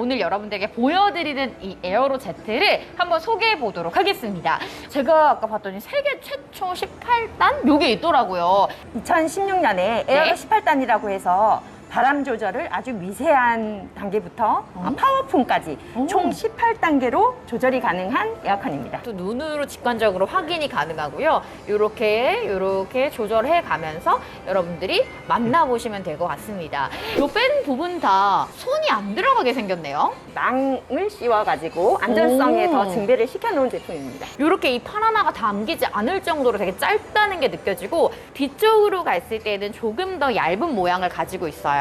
오늘 여러분들에게 보여드리는 이 에어로 제트를 한번 소개해 보도록 하겠습니다. 제가 아까 봤더니 세계 최초 18단 요게 있더라고요. 2016년에 에어로 18단이라고 해서 바람 조절을 아주 미세한 단계부터 아, 파워풍까지 오. 총 18단계로 조절이 가능한 에어컨입니다. 또 눈으로 직관적으로 확인이 가능하고요. 이렇게 이렇게 조절해 가면서 여러분들이 만나보시면 될 것 같습니다. 이 뺀 부분 다 손이 안 들어가게 생겼네요. 망을 씌워가지고 안전성에 오. 더 증배를 시켜놓은 제품입니다. 이렇게 이 팔 하나가 담기지 않을 정도로 되게 짧다는 게 느껴지고 뒤쪽으로 갔을 때는 조금 더 얇은 모양을 가지고 있어요.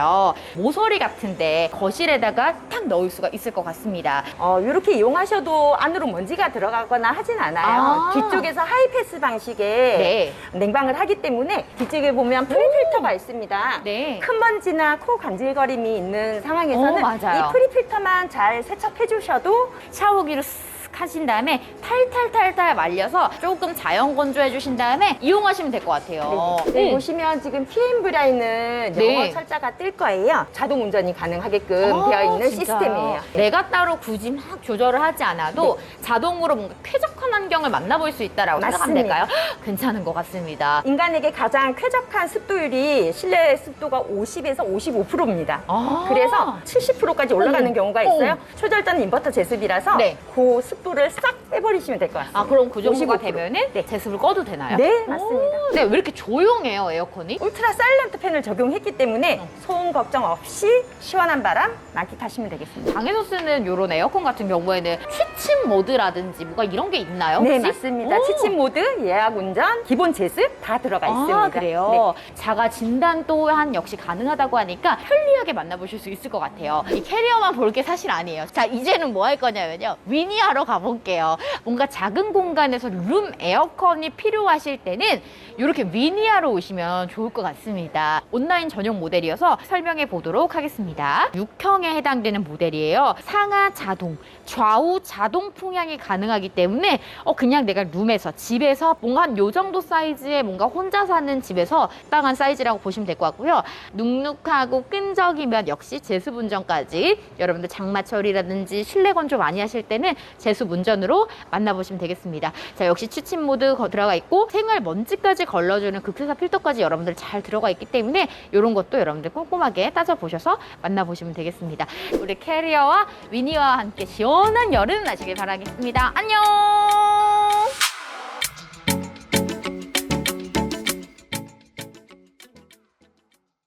모서리 같은데 거실에다가 탁 넣을 수가 있을 것 같습니다. 어, 이렇게 이용하셔도 안으로 먼지가 들어가거나 하진 않아요. 아. 뒤쪽에서 하이패스 방식의 네. 냉방을 하기 때문에 뒤쪽에 보면 프리필터가 있습니다. 네. 큰 먼지나 코 간질거림이 있는 상황에서는 어, 맞아요. 이 프리필터만 잘 세척해 주셔도 샤워기로 쓱 하신 다음에 탈탈탈탈 말려서 조금 자연 건조해 주신 다음에 이용하시면 될 것 같아요. 네, 음. 보시면 지금 PM 브라인은 네. 영어 철자가 뜰 거예요. 자동 운전이 가능하게끔 아, 되어 있는 진짜요? 시스템이에요. 내가 따로 굳이 막 조절을 하지 않아도 자동으로 뭔가 쾌적 한 환경을 만나볼 수 있다라고 생각하면 맞습니다. 될까요? 괜찮은 것 같습니다. 인간에게 가장 쾌적한 습도율이 실내 습도가 50에서 55%입니다. 아. 그래서 70%까지 올라가는 어머. 경우가 있어요. 초절단 인버터 제습이라서 네. 그 습도를 싹 빼버리시면 될 것 같습니다. 아 그럼 그 정도가 55%. 되면은 제습을 꺼도 되나요? 네, 맞습니다. 오, 네, 왜 이렇게 조용해요 에어컨이? 울트라 사일런트 팬을 적용했기 때문에 어. 소음 걱정 없이 시원한 바람 만끽하시면 되겠습니다. 방에서 쓰는 이런 에어컨 같은 경우에는 취침 모드라든지 뭐가 이런 게 있나요? 네, 혹시? 맞습니다. 오. 취침 모드, 예약 운전, 기본 제습 다 들어가 있습니다. 아, 그래요? 자가 진단 또한 역시 가능하다고 하니까 편리하게 만나보실 수 있을 것 같아요. 이 캐리어만 볼 게 사실 아니에요. 자, 이제는 뭐 할 거냐면요. 위니하러 가볼게요. 뭔가 작은 공간에서 룸 에어컨이 필요하실 때는 이렇게 위니하러 오시면 좋을 것 같습니다. 온라인 전용 모델이어서 설명해 보도록 하겠습니다. 6형에 해당되는 모델이에요. 상하 자동, 좌우 자동 풍향이 가능하기 때문에 어 그냥 내가 룸에서 집에서 뭔가 한 요 정도 사이즈의 뭔가 혼자 사는 집에서 땅한 사이즈라고 보시면 될 것 같고요. 눅눅하고 끈적이면 역시 제습 운전까지 여러분들 장마철이라든지 실내 건조 많이 하실 때는 제습 운전으로 만나보시면 되겠습니다. 자 역시 취침 모드 거- 들어가 있고 생활 먼지까지 걸러주는 극세사 필터까지 여러분들 잘 들어가 있기 때문에 이런 것도 여러분들 꼼꼼하게 따져보셔서 만나보시면 되겠습니다. 우리 캐리어와 위니와 함께 시원한 여름 나시길 바라겠습니다. 안녕!